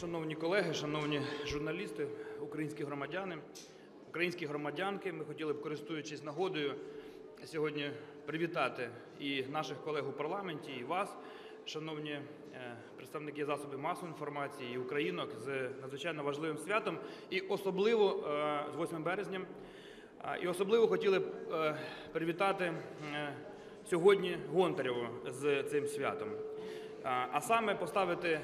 Шановні колеги, шановні журналісти, українські громадяни, українські громадянки, ми хотіли б, користуючись нагодою, сьогодні привітати і наших колег у парламенті, і вас, шановні е, представники засобів масової інформації і українок з надзвичайно важливим святом, і особливо е, з 8 березня. І особливо хотіли б е, привітати сьогодні Гонтареву з цим святом. А, саме поставити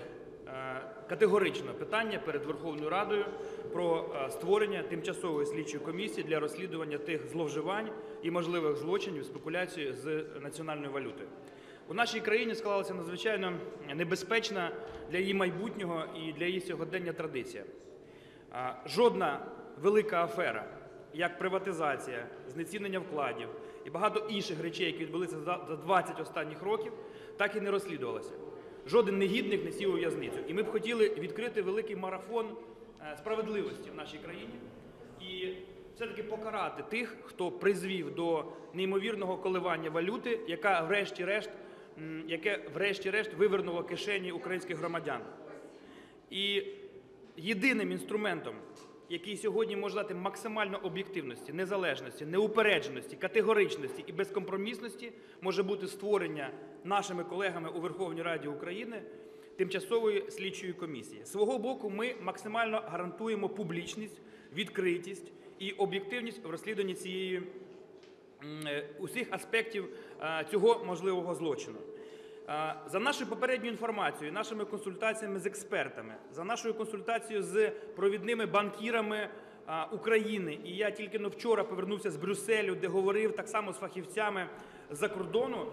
категорично питання перед Верховною Радою про е, створення тимчасової слідчої комісії для розслідування тих зловживань і можливих злочинів спекуляції з національною валютою. У нашій країні склалася надзвичайно небезпечна для її майбутнього і для її сьогодення традиція. Жодна велика афера, як приватизація, знецінення вкладів і багато інших речей, які відбулися за 20 останніх років, так і не розслідувалася. Жоден негідник не сів у в'язницю. І ми б хотіли відкрити великий марафон е, справедливості в нашій країні і все-таки покарати тих, хто призвів до неймовірного коливання валюти, яка врешті-решт, яке врешті-решт вивернуло кишені українських громадян. І єдиним інструментом, який сьогодні може дати максимально об'єктивності, незалежності, неупередженості, категоричності і безкомпромісності, може бути створення нашими колегами у Верховній Раді України тимчасової слідчої комісії. Свого боку, ми максимально гарантуємо публічність, відкритість і об'єктивність в розслідуванні цієї е, усіх аспектів е, цього можливого злочину. За нашою попередньою інформацією, нашими консультаціями з експертами, за нашою консультацією з провідними банкірами України, і я тільки но вчора повернувся з Брюсселю, де говорив так само з фахівцями з-за кордону.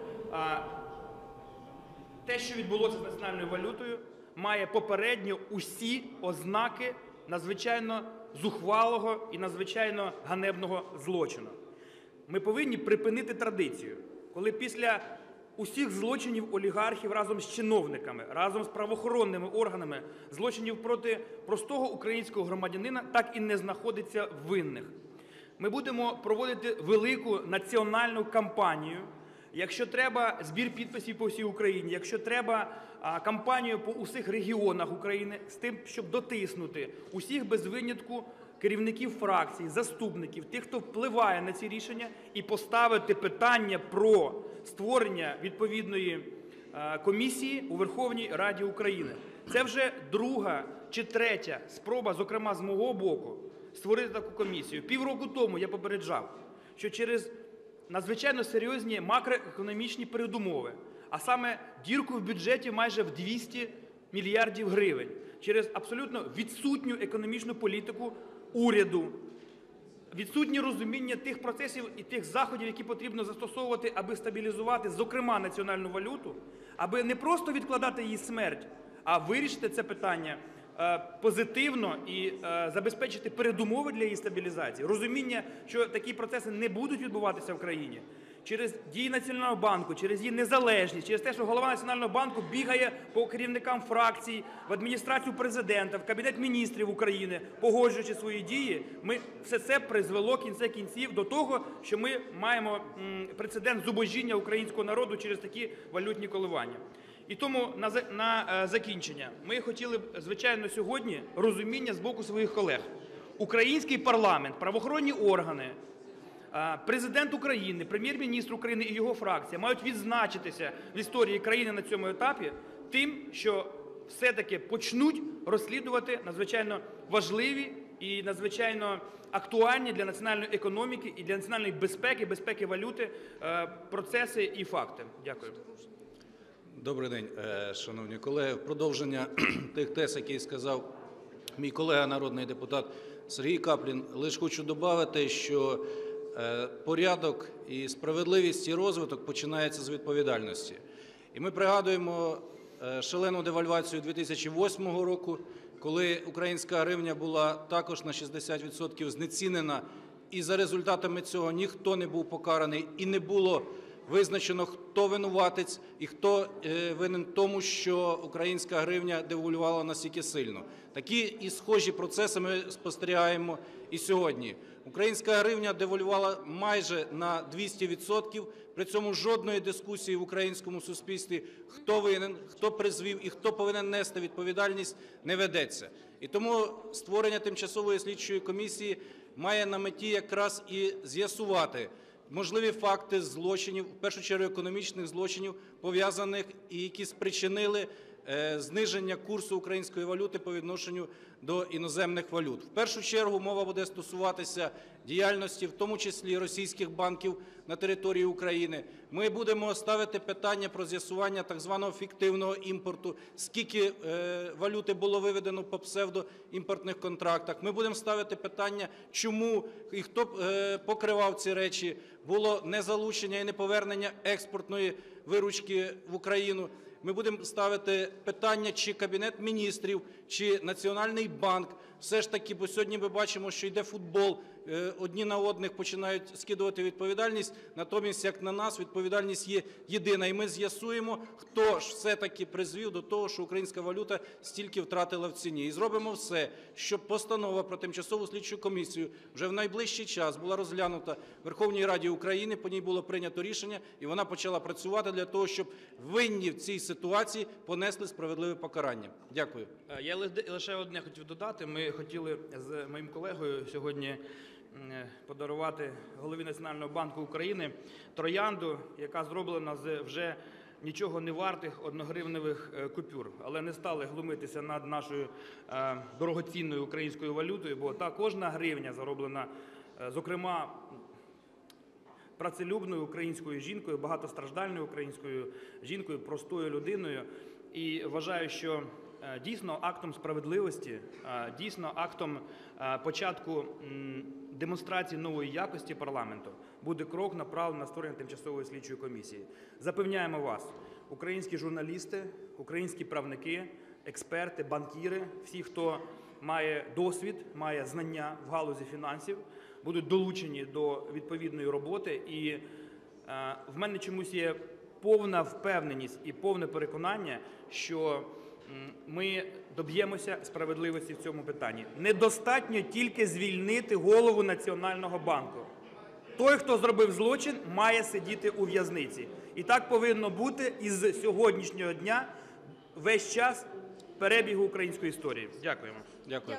те, що відбулося з національною валютою, має попередньо усі ознаки надзвичайно зухвалого і надзвичайно ганебного злочину. Ми повинні припинити традицію, коли після усіх злочинів олігархів разом з чиновниками, разом з правоохоронними органами, злочинів проти простого українського громадянина так і не знаходиться винних. Ми будемо проводити велику національну кампанію. Якщо треба збір підписів по всій Україні, якщо треба кампанію по усіх регіонах України з тим, щоб дотиснути усіх без винятку керівників фракцій, заступників, тих, хто впливає на ці рішення, і поставити питання про створення відповідної е, комісії у Верховній Раді України. Це вже друга чи третя спроба, зокрема з мого боку, створити таку комісію. Півроку тому я попереджав, що через надзвичайно серйозні макроекономічні передумови, а саме дірку в бюджеті майже в 200 мільярдів гривень, через абсолютно відсутню економічну політику уряду, відсутнє розуміння тих процесів і тих заходів, які потрібно застосовувати, аби стабілізувати, зокрема, національну валюту, аби не просто відкладати її смерть, а вирішити це питання е, позитивно і е, забезпечити передумови для її стабілізації, розуміння, що такі процеси не будуть відбуватися в країні. Через дії Національного банку, через її незалежність, через те, що голова Національного банку бігає по керівникам фракцій, в адміністрацію президента, в кабінет міністрів України, погоджуючи свої дії, ми все це призвело кінце кінців до того, що ми маємо прецедент зубожіння українського народу через такі валютні коливання. І тому на, е, закінчення ми хотіли б, звичайно, сьогодні розуміння з боку своїх колег. Український парламент, правоохоронні органи, Президент України, прем'єр-міністр України і його фракція мають відзначитися в історії країни на цьому етапі тим, що все-таки почнуть розслідувати надзвичайно важливі і надзвичайно актуальні для національної економіки і для національної безпеки, безпеки валюти е, процеси і факти. Дякую. Добрий день, е, шановні колеги. В продовження тих тез, які сказав мій колега, народний депутат Сергій Каплін, лише хочу додати, що е, порядок і справедливість і розвиток починається з відповідальності. І ми пригадуємо е, шалену девальвацію 2008 року, коли українська гривня була також на 60% знецінена, і за результатами цього ніхто не був покараний і не було визначено, хто винуватець і хто е, винен тому, що українська гривня девальвувала настільки сильно. Такі і схожі процеси ми спостерігаємо і сьогодні. Українська гривня девальвувала майже на 200%, при цьому жодної дискусії в українському суспільстві, хто винен, хто призвів і хто повинен нести відповідальність, не ведеться. І тому створення тимчасової слідчої комісії має на меті якраз і з'ясувати можливі факти злочинів, в першу чергу економічних злочинів, пов'язаних і які спричинили зниження курсу української валюти по відношенню до іноземних валют. В першу чергу мова буде стосуватися діяльності, в тому числі російських банків на території України. Ми будемо ставити питання про з'ясування так званого фіктивного імпорту, скільки е, валюти було виведено по псевдоімпортних контрактах. Ми будемо ставити питання, чому і хто е, покривав ці речі, було незалучення і неповернення експортної виручки в Україну. Ми будемо ставити питання, чи Кабінет міністрів, чи Національний банк. Все ж таки, бо сьогодні ми бачимо, що йде футбол, одні на одних починають скидувати відповідальність, натомість, як на нас, відповідальність є єдина. І ми з'ясуємо, хто ж все-таки призвів до того, що українська валюта стільки втратила в ціні. І зробимо все, щоб постанова про тимчасову слідчу комісію вже в найближчий час була розглянута в Верховній Раді України, по ній було прийнято рішення, і вона почала працювати для того, щоб винні в цій ситуації понесли справедливе покарання. Дякую. Е, Я лише одне хотів додати. Ми хотіли з моїм колегою сьогодні е, подарувати голові Національного банку України троянду, яка зроблена з вже нічого не вартих одногривневих е, купюр, але не стали глумитися над нашою е, дорогоцінною українською валютою, бо та кожна гривня зароблена, е, зокрема працелюбною українською жінкою, багатостраждальною українською жінкою, простою людиною. І вважаю, що е, дійсно актом справедливості, е, дійсно актом е, початку демонстрації нової якості парламенту буде крок направлений на створення тимчасової слідчої комісії. Запевняємо вас, українські журналісти, українські правники, експерти, банкіри, всі, хто має досвід, має знання в галузі фінансів, будуть долучені до відповідної роботи. І е, в мене чомусь є повна впевненість і повне переконання, що ми доб'ємося справедливості в цьому питанні. Недостатньо тільки звільнити голову Національного банку. Той, хто зробив злочин, має сидіти у в'язниці. І так повинно бути із сьогоднішнього дня весь час перебігу української історії. Дякуємо. Дякую.